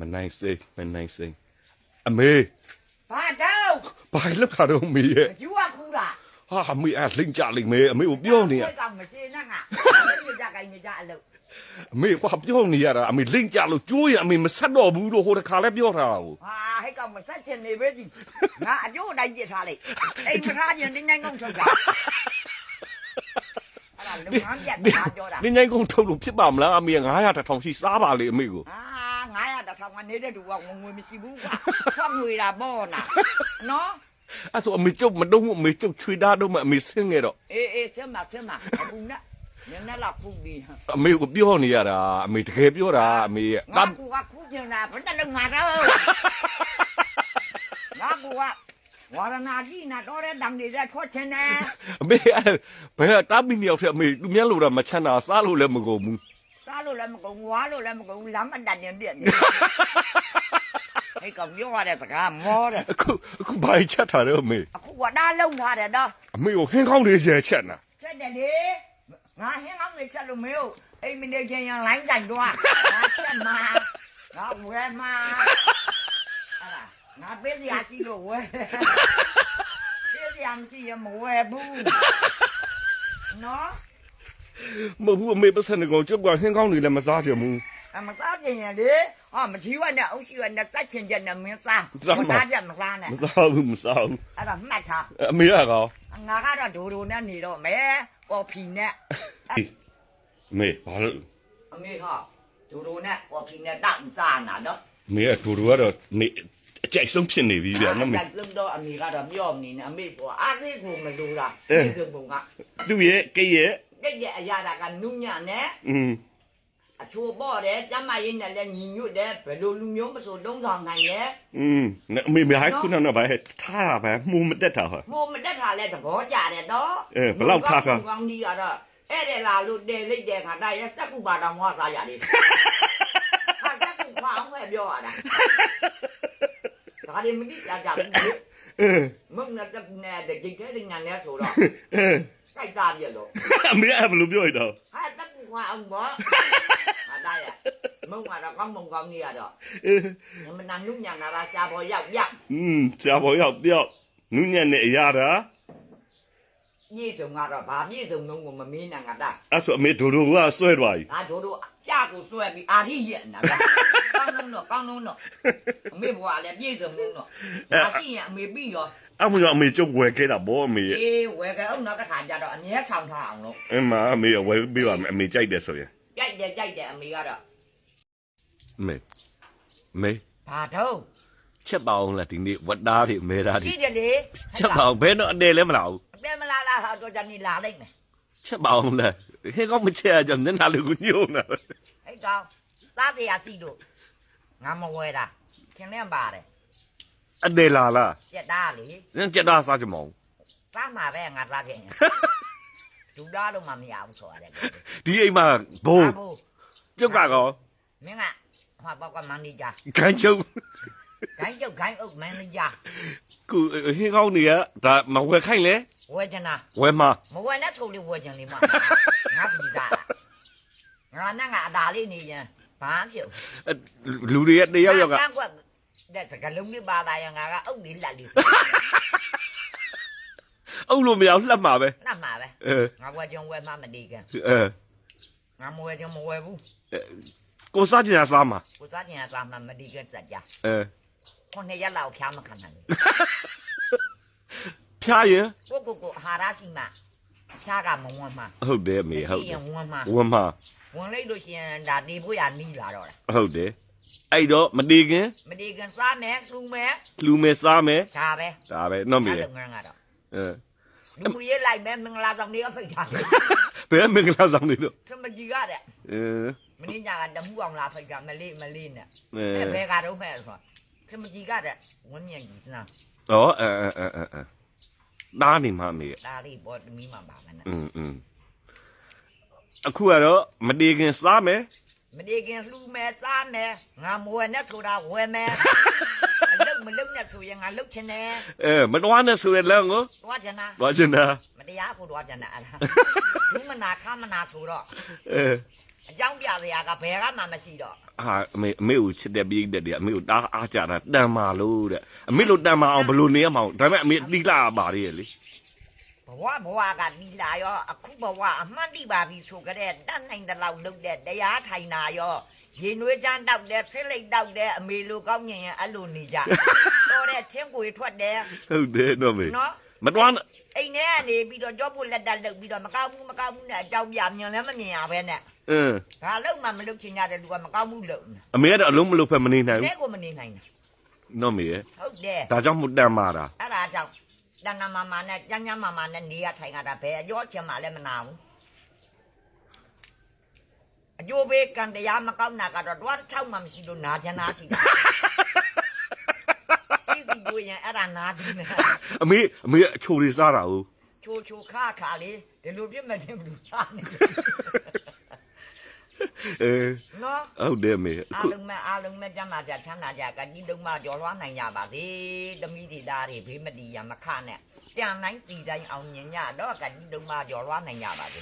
မနိုင်စိတ်မနိုင်စိတ်အမေဘာတော့ဘာလောက်တာတော့မေရဲ့ယူရခူးတာဟာအမေအလိမ့်ကြလိမ့်မယ်အမေကိုပြောနေရကမရှိနဲ့ငါဒီကြကိုင်းကြအလုပ်အမေကွာပြောနေရတာအမေလိမ့်ကြလို့ကြိုးရအမေမဆက်တော့ဘူးလို့ဟိုတခါလဲပြောထားတာကိုဟာဟဲ့ကောင်မဆက်ချင်နေပဲကြီးငါအကျိုးတိုင်းပြစ်ထားလိုက်အိမ်မထားချင်တင်းတိုင်းကုန်ထုတ်တာအဲ့ဒါလုံငန်းပြတ်တာပြောတာနင်းငိုင်းကုန်ထုတ်လို့ဖြစ်ပါမလားအမေ900တစ်ထောင်ရှိစားပါလေအမေကိုအာ900တစ်ထောင်က နေတဲ့သူကငငွေမရှိဘူးကွာဖတ်ငွေတာပေါ့နာနော်အဲ့ဆိုအမေကျုပ်မတုံးဘူးအမေကျုပ်ချွေသားတော့မှအမေဆင်းခဲ့တော့အေးအေးစမ်းမစမ်းမအခုနညနေလောက်ခုပြီးအမေကိုပြောနေရတာအမေတကယ်ပြောတာအမေရဲ့ငါကူကခုကျင်တာဘယ်တလုံးငါတော့ငါကူကဝါရဏကြီးနာတော့တဲ့တံတွေရက်ထွက်ချင်တယ်အမေအဲ့ဘယ်တားမီမြောက်တဲ့အမေလူမျက်လို့တော့မချမ်းသာစားလို့လည်းမကုန်ဘူးစား လို့လည်းမကုန်ဝါလို့လည်းမကုန်လမ်းမတန်ရင်ပြည့်နေဟဲ့ကောင်ပြောရတဲ့စကားမောတယ်အခုအခုဘာကြီးချက်ထားတော့အမေအခုကဒါလုံးထားတယ်တော့အမေကိုဟင်းကောင်းလေးကျချက်နာချက်တယ်လေငါဟင်းကောင်းနေချက်လို့မင်းတို့အိမ်မနေချင်းရန်လိုင်းတိုင်တော့ငါချက်မှာငါဝဲမှာဟာငါပေးစရာရှိလို့ဝဲပေးစရာမရှိရင်မဝဲဘူးနော် မဟုတ်ဘူးအမေပတ်စံကောင်ကျုပ်ကဟင်းကောင်းလေးလည်းမစားချင်ဘူးအမစားချင်ရင်လေဟာမချီဝနဲ့အုပ်ရှိဝနဲ့စက်ချင်ချက်နဲ့မင်းစားစားချက်မစားနဲ့မစားဘူးမစားဘူးအဲ့ဒါမှတ်ထားအမေကကောငါကတော့ဒိုဒိုနဲ့နေတော့မယ်ကော်ဖီနဲ့အမေဘာလို့အမေဟာဒိုဒိုနဲ့ကော်ဖီနဲ့တောက်စားနာတော့အမေကဒူဒူကတော့နေအကြိုက်ဆုံးဖြစ်နေပြီဗျာနော်မေတက်တော့အမေကတော့မြော့နေနေအမေကအားစိတ်ကိုမလိုတာအဲဒီစပုံကသူ့ရဲ့ကိတ်ရဲ့ တက်ရဲ့အရာတာကနုညံ့နဲ့ อืม အချိုးပေါ့တယ်ကျမရင်းနဲ့လည်းညီညွတ်တယ်ဘယ်လိုလူမျိုးမဆိုတုံးဆောင်နိုင်ရဲ့ อืมအမေမဟိုက်ခုနကဘာထားပါမှုမတက်တာဟာ ဟိုမတက်တာလဲသဘောကျတယ်တော့ အဲဘယ်လောက်ထားထား ကောင်းဒီကတော့အဲ့ဒါလာလို့တဲလိုက်တဲ့ခါတည်းရက်စက်ကူပါတော်မွားစားရတယ်ဟာစက်ကူခွာအောင်ပဲပြောရတာဒါတွေမတိကြကြဘူးလေ เออ မုံနဲ့တက်နဲ့တကြိတ်တဲ့ညာနဲ့ဆိုတော့ เออ ကြိုက်သားပြက်လို့အမေအဲ့ဘယ်လိုပြောရတော့ဟာတက်ကူခွာအောင်ပေါ့ဟာဒါရမုံကတော့ကောင်းမုံကောင်းကြီးရတော့အေးညမနာနုညနာရာရှားပေါ်ရောက်ရောက်อืมကြာပေါ်ရောက်ပြောက်နုညံ့နဲ့အရာတာ ညည့်စုံကတော့ဗာပြည့်စုံလုံးကိုမမင်းနဲ့ငါတာအဲ့ဆိုအမေဒူဒူကဆွဲသွားပြီငါတို့တို့ကြကိုဆွဲပြီးအာရိရဲ့နာဗျာကောင်းလုံးတော့ကောင်းလုံးတော့အမေဘွားလည်းပြည့်စုံလုံးတော့အရှိရင်အမေပြီးရောအမှန်အမေကျုပ်ဝယ်ခဲ့တာဗောအမေရဲ့အေးဝယ်ကအောင်နောက်တစ်ခါကျတော့အမြဲဆောင်ထားအောင်လို့အမအမေဝယ်ပေးပါမယ်အမေကြိုက်တယ်ဆိုရင်ကြိုက်တယ်ကြိုက်တယ်အမေကတော့အမေအမေဘာတော့ချက်ပါအောင်လားဒီနေ့ဝတ်သားတွေအမေသားတွေရှိတယ်လေချက်ပါအောင်ဘယ်တော့အနေလဲမလားဘူး အတဲမလားလားဟာတော့ဂျန်နီလာလိုက်မယ်ချက်ပါအောင်လားဟဲ့ကောမချက်ရကြမျက်နှာလေးကိုညှို့နေဟဲ့ကောင်သားတရားစီတို့ငါမဝယ်တာခင်ဗျပါတယ်အနေလာလားကြက်သားလေနင်ချက်သားစားကြမအောင်သားမှာပဲငါသားခင်ဒူသားတော့မမရဘူးဆိုရတယ်ဒီအိမ်မှာဘုံဘူးပြု တ်ကကောမင်းကဟာဘောက်ကမန်နေဂျာခိုင်းချုပ်ဂိုင်းကျုပ်ဂိုင်းအုပ်မန်နေဂျာကူဟင်းကောင်းနေရဒါမဝယ်ခိုင်းလေဝယ်ချင်တာဝယ်မှာမဝယ်နဲ့ထုံလေးဝယ်ချင်လေးမငါပြည်သားငါနဲ့ငါအသာလေးနေရင်ဘာမှဖြစ်လူတွေကတယောက်ယောက်ကကကွက်တဲ့စကလုံးလေးပါတာရငါကအုပ်လေးလက်လေးအုပ်လို့မရဘူးလှက်မှာပဲနှက်မှာပဲအဲငါဝယ်ချင်ဝယ်မှမတည်ကန်အဲငါမဝယ်ချင်မဝယ်ဘူးကိုစားချင်ရစားမှာကိုစားချင်ရစားမှမတည်ကန်စက်ကြအဲခုနှစ်ရက်လောက်ဖျားမခံနိုင်ဘူး ဖြားရင်ကိုကိုကိုအာဟာရရှိမှဖျားကမဝင်မှဟုတ်တယ်မေဟုတ်တရယ်င်ဝင်မှဝယ်မှာဝင်လိုက်လို့ရှိရင်ဒါနေဖို့ရနီးလာတော့တာဟုတ်တယ်အဲ့တော့မတည်ခင်မတည်ကန်စားမယ်လူမယ်လူမယ်စားမယ်ဒါပဲဒါပဲနော်မေအဲ့လိုငန်းကတော့အဲလူရေးလိုက်မယ်မင်္ဂလာဆောင်လေးအဖိတ်ထားတယ်ဘယ်မင်္ဂလာဆောင်နေလို့သမကြီးကတဲ့အဲမင်းညာကတမှုအောင်လာဖိတ်တာမလေးမလေးနဲ့အဲအဲ့ဘယ်ကတော့မဲ့ဆိုသမကြီးကတဲ့ဝင်းမြင့်ကြီးစနာဩအဲအဲအဲအဲ အဲဒါနေမှာမေ ဒါလေးပေါ်တမီးမှာပါမနဲ့ อืมอืมအခုကတော့မတည်ခင်စားမယ် မတည်ခင်လှူမယ်စားမယ်ငါမဝယ်နဲ့ဆိုတာဝယ်မယ်အလုပ် မလုံနဲ့ဆိုရင်ငါလုံချင်တယ်အဲမတော်နဲ့ဆိုရလဲငေါသွားချင်တာသွားချင်တာမတရားကိုသွားချင်တာအဲ့ဒါလူမနာခမနာဆိုတော့အဲအကြောင်းပြစရာကဘယ်ကမှမရှိတော့ဟာအမေအမေကိုချစ်တဲ့ပြည်တဲ့တဲ့အမေကိုတားအားကြတာတန်မာလို့တဲ့အမေလို့တန်မာအောင်ဘယ်လိုနေရမအောင်ဒါပေမဲ့အမေတိလာပါလေလေ ဘဝဘဝကဒီလာရောအခုဘဝအမှန်တိပါပြီဆိုကြတဲ့တတ်နိုင်တဲ့လောက်လုပ်တဲ့တရားထိုင်တာရောရေနွေးချမ်းတောက်တဲ့ဆစ်လိတ်တောက်တဲ့အမေလိုကောင်းညင်ရင်အဲ့လိုနေကြတော်တဲ့ချင်းကိုထွက်တယ်ဟုတ်တယ်တော့မေနော်မတော်နဲ့အိမ်ထဲကနေပြီးတော့ကြောပုတ်လက်တက်လုပ်ပြီးတော့မကောင်းဘူးမကောင်းဘူးနဲ့အကြောင်းပြမြင်လည်းမမြင်ရပဲနဲ့အင်းဒါလုံးမှမလုပ်ချင်ကြတဲ့လူကမကောင်းဘူးလို့အမေကတော့အလုံးမလုံးဖက်မနေနိုင်တဲဘူးကိုမနေနိုင်ဘူးနော်မေရဲ့ဟုတ်တယ်ဒါကြောင့်မို့တန်မာတာအဲ့ဒါကြောင့် တဏ္ဍမမနဲ့ကျန်းကျန်းမမနဲ့နေရထိုင်ရတာဘယ်အကျော်ချင်မှလည်းမနာဘူးအကျိုးပေးကံတရားမကောင်းတာကတော့တော့တစ်ချောက်မှမရှိလို့နာချင်တာရှိတာဒီဒီကိုရင်အဲ့ဒါနာချင်တယ်အမေအမေအချိုလေးစားတာဟုတ်ချိုချိုခါခါလေးဒီလိုပြစ်မဲ့တင်ဘူးစားနေ အဲနော်ဟုတ်တယ်မေအခုအားလုံးမဲ့အားလုံးမဲ့ကျမ်းမာကြချမ်းသာကြကကြီးလုံးမကြော်လွှားနိုင်ကြပါစေတမိဒီသားတွေဘေးမတီရမခနဲ့ပြန်တိုင်းစီတိုင်းအောင်မြင်ကြတော့ကကြီးလုံးမကြော်လွှားနိုင်ကြပါစေ